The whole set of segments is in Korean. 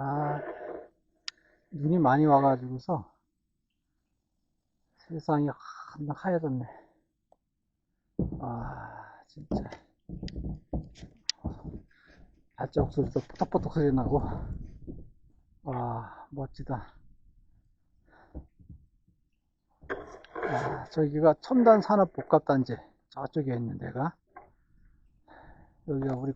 아, 눈이 많이 와가지고서 세상이 하- 하얘졌네. 아, 진짜. 발자국 소리도 뽀떡뽀떡 소리 나고. 와, 멋지다. 아, 저기가 첨단 산업 복합단지. 저쪽에 있는 데가. 여기가 우리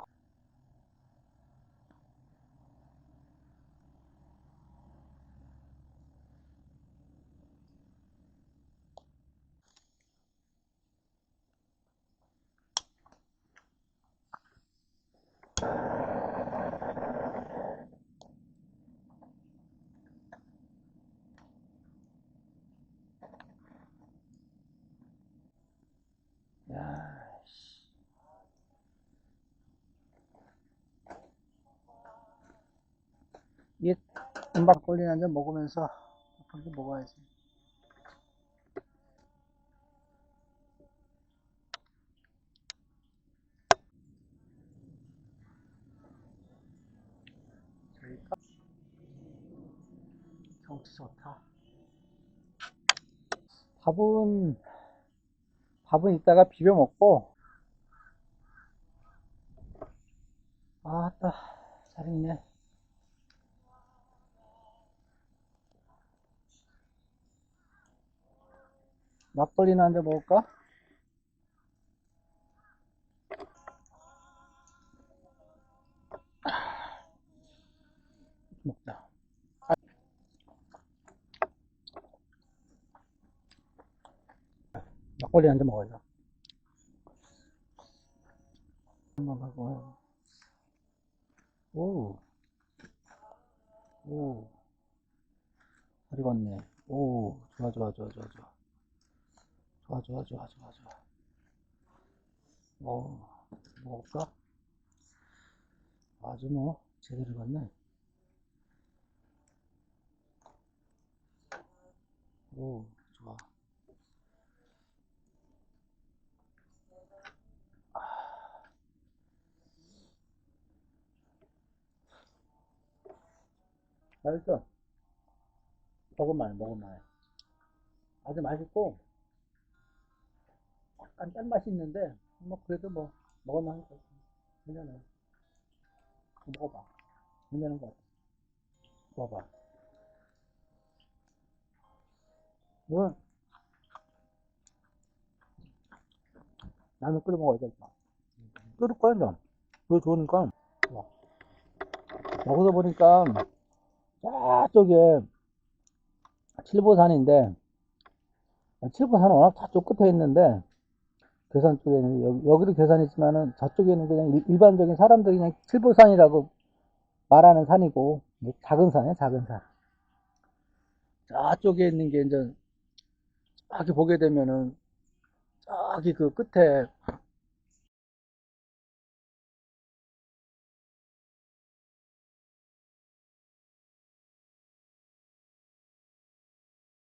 야, 씨. 이게 은박 걸린 한잔 먹으면서 그렇게 먹어야지. 저기가 경치 좋다. 밥은 밥은 이따가 비벼 먹고 아따 잘 익네 막걸리나 한 잔 먹을까? 먹자 막걸리 한 잔 먹어야죠 한번 하고 오, 오, 잘 익었네. 오, 좋아, 좋아, 좋아, 좋아, 좋아. 좋아, 좋아, 좋아, 좋아, 좋아. 오, 먹을까? 아주 뭐, 제대로 익었네. 오, 좋아. 맛있어. 먹을만해, 먹을만해. 아주 맛있고, 약간 짠맛이 있는데, 뭐, 그래도 뭐, 먹을만 할것 같아. 괜찮아요. 먹어봐. 괜찮은 것 같아. 먹어봐. 이건, 라면 끓여 먹어야 되겠다. 끓일 거야, 면. 그거 좋으니까. 좋아. 먹어서 보니까, 저쪽에, 칠보산인데, 칠보산은 워낙 저쪽 끝에 있는데, 괴산 쪽에는, 여기, 여기도 괴산이 있지만은, 저쪽에는 그냥 일- 일반적인 사람들이 그냥 칠보산이라고 말하는 산이고, 뭐 작은 산이야, 작은 산. 저쪽에 있는 게 이제, 저기 보게 되면은, 저기 그 끝에